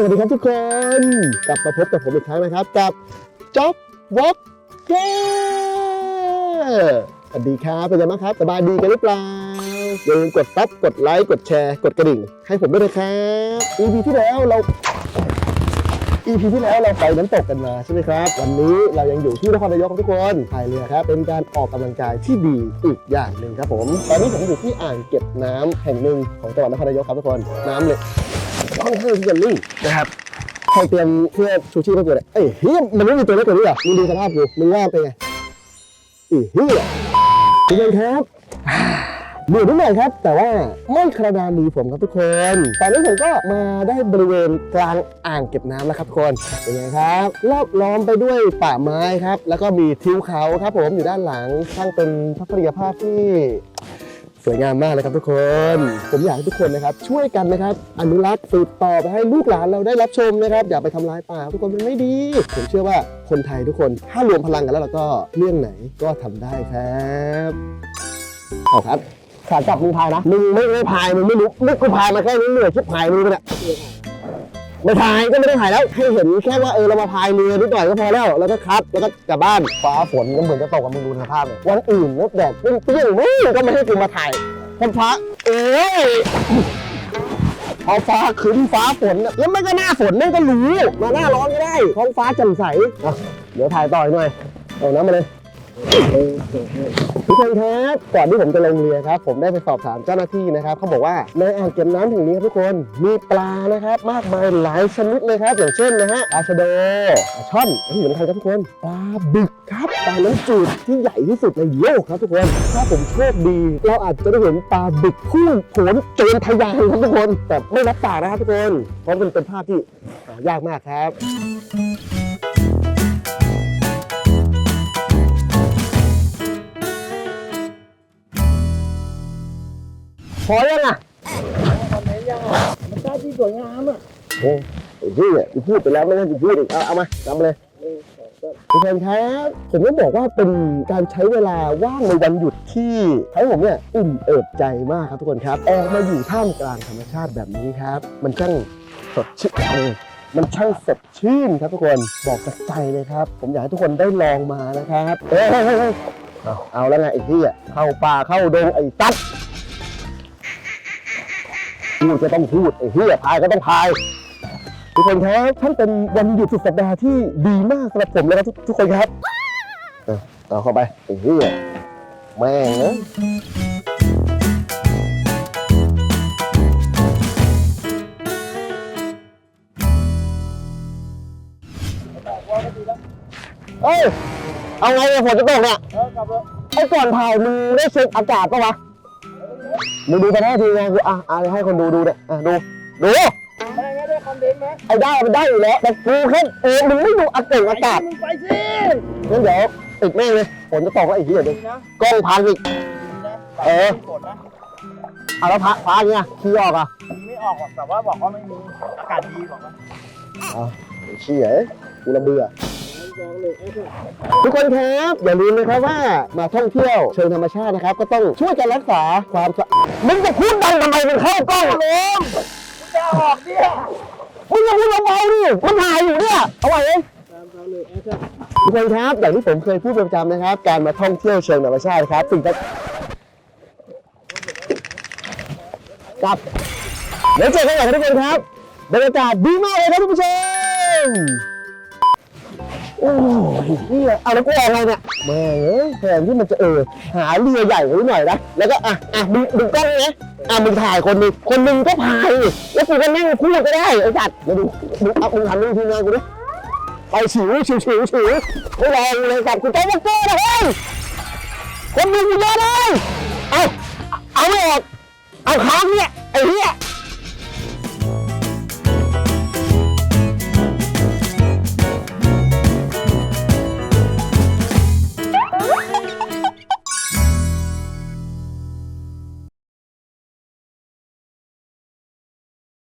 สวัสดีครับทุกคน กลับมาพบกับผมอีกครั้งนะครับ กับจ็อบวอกเกอร์สวัสดีครับเป็นยังไงบ้างครับสบายดีกันหรือเปล่าอย่าลืมกดซับกดไลค์กดแชร์ กดกระดิ่ง ให้ผมด้วยนะครับ EP ที่แล้วเรา EP ที่แล้วเราไปน้ำตกกันมาใช่ไหมครับ วันนี้เรายังอยู่ที่นครนายกครับทุกคนพายเรือครับ เป็นการออกกำลังกายที่ดีอีกอย่างหนึ่งครับผม ตอนนี้ผมอยู่ที่อ่างเก็บน้ำแห่งหนึ่งของจังหวัดนครนายกครับทุกคน น้ำเลย ค่อนข้างที่จะนิ่นะครับใครเตรียมเสื้อชูชีพมาตัวเนี่ยเอ้ยเฮียมันไม่มีตัวเล็กกว่านี้เหรอมึงดูสภาพกูมึงว่าเป็นไงอีเฮียทุกคนครับเหนื่อยนิดหน่อยครับ แต่ว่าไม่กระดานมือผมครับทุกคน ตอนนี้ผมก็มาได้บริเวณกลางอ่างเก็บน้ำแล้วครับทุกคนเป็นไงครับรอบล้อมไปด้วยป่าไม้ครับ แล้วก็มีทิวเขาครับ ผมอยู่ด้านหลังช่างเป็นทัศนียภาพที่ สวยงามมากเลยครับทุกคน ผมอยากให้ทุกคนนะครับ ช่วยกันนะครับ อนุรักษ์สืบต่อไปให้ลูกหลานเราได้รับชมนะครับ อย่าไปทำลายป่าทุกคนมันไม่ดี ผมเชื่อว่าคนไทยทุกคนถ้ารวมพลังกันแล้วเราก็เรื่องไหนก็ทำได้ครับเอาครับขาจับมึงพายนะมึงไม่ไม่พายมึงไม่รู้มึงกูพายมาแค่นี้เหนื่อยชิบหายมึงเนี่ย ไม่พายก็ไม่ได้ถ่ายแล้วให้เห็นแค่ว่าเออเรามาพายเรือนิดหน่อยก็พอแล้วแล้วก็คัดแล้วก็กลับบ้านฟ้าฝนก็เหมือนจะตกกับมึงดูสภาพเลยวันอื่นนกแดดเปรี้ยงๆมึงก็ไม่ให้กูมาถ่ายพอฟ้าเอ้ยพอฟ้าขึ้นฟ้าฝน แล้วมันก็หน้าฝนนั่นก็รู้มาหน้าร้อนก็ได้ท้องฟ้าแจ่มใสเดี๋ยวถ่ายต่ออีกหน่อยเอาน้ำมาเลย ทุกคนครับก่อนที่ผมจะลงเรือครับ ผมได้ไปสอบถามเจ้าหน้าที่นะครับเขาบอกว่าในอ่างเก็บน้ำแห่งนี้ครับทุกคนมีปลานะครับ มากมายหลายชนิดเลยครับ อย่างเช่นนะฮะปลาชะโดปลาช่อนและที่สำคัญครับทุกคนปลาบึกครับปลาน้ำจืดที่ใหญ่ที่สุดในโลกครับทุกคนถ้าผมโชคดี เราอาจจะได้เห็นปลาบึกพุ่งโผล่โจรทะยานครับทุกคนแต่ไม่รับปากนะครับทุกคนเพราะมันเป็นภาพที่ยากมากครับ พอยังอะมันได้ที่สวยงามอะโอ้ไอ้พี่อะกูพูดไปแล้วไม่ให้กูพูดอีกเอาเอามาจำมาเลยทุกคนครับผมต้องบอกว่าเป็นการใช้เวลาว่างในวันหยุดที่ทำให้ผมเนี่ยอุ่นเอิบใจมากครับทุกคนครับออกมาอยู่ท่ามกลางธรรมชาติแบบนี้ครับ มันช่างสดชื่นเออมันช่างสดชื่นครับทุกคนบอกจากใจเลยครับ ผมอยากให้ทุกคนได้ลองมานะครับ เอ้ยเฮ้ยเฮ้ยเฮ้ยเอาเอาแล้วไงไอ้พี่อะเข้าป่าเข้าดงไอ้ตั๊ด พูดก็ต้องพูดไอ้เหี้ยพายก็ต้องพาย ทุกคนครับท่านเป็นวันหยุดสุดสัปดาห์ที่ดีมากสำหรับผมเลยครับทุกทุกคนครับเออเอาเข้าไปไอ้เหี้ยแม่งเอ้ยเอ้ยเอาไงเนี่ยฝนจะตกเนี่ย เออกลับเลยไอ้ก่อนถ่ายมึงได้เช็คอากาศปะวะ มึงดูกันแน่ทีไงกูอะอะให้คนดูดูเนี่ยอะดูดูไม่งั้นได้คอนเทนต์ไหมไอ้ได้มันได้อยู่แล้วแต่กูแค่เออมึงไม่ดูอากาศอากาศมึงไปสิงั้นเดี๋ยวติดแม่งเลยฝนจะตกแล้วไอ้เหี้ยเดี๋ยวดีนะกล้องพังอีกดีนะเออ กดนะเอาแล้วพักฟ้าเนี่ยขี้ออกอะมีไม่ออกหรอกแต่ว่าบอกว่าไม่มีอากาศดีบอกว่าไอ้เชี่ยเอ้ยกูระเบื่อ ทุกคนครับอย่าลืมนะครับว่ามาท่องเที่ยวเชิงธรรมชาตินะครับ ก็ต้องช่วยกันรักษาความสะมึงจะพูดดังทำไมมันเข้ากล้องอะจะออกเนี่ยมึงอย่าพูดเบาๆดิมันถ่ายอยู่เนี่ยเอาไว้ทุกคนครับอย่างที่ผมเคยพูดประจำนะครับ การมาท่องเที่ยวเชิงธรรมชาติครับสิ่งที่กลับเดี๋ยวเจอกันใหม่ครับทุกคนครับบรรยากาศดีมากเลยครับทุกผู้ชม โอ้ยนี่เอาแล้วกูออกไงเนี่ยแม่งเอ้ยแทนที่มันจะเออหาเรือใหญ่ไว้หน่อยนะแล้วก็อะอะมึงมึงกล้องนะอะมึงถ่ายคนหนึงคนหนึงก็พายแล้วกูก็นั่งพูดก็ได้ไอ้สัตว์มาดูมึงเอามึงทำมึงทีมงานกูดิไปฉิวฉิวฉิวฉิวไม่รอเลยสัตว์กูต้องมาเจอนะเฮ้ยคนดูกูเยอเลยเอาเอาไม่ออกเอาค้างเนี่ยไอ้เหี้ย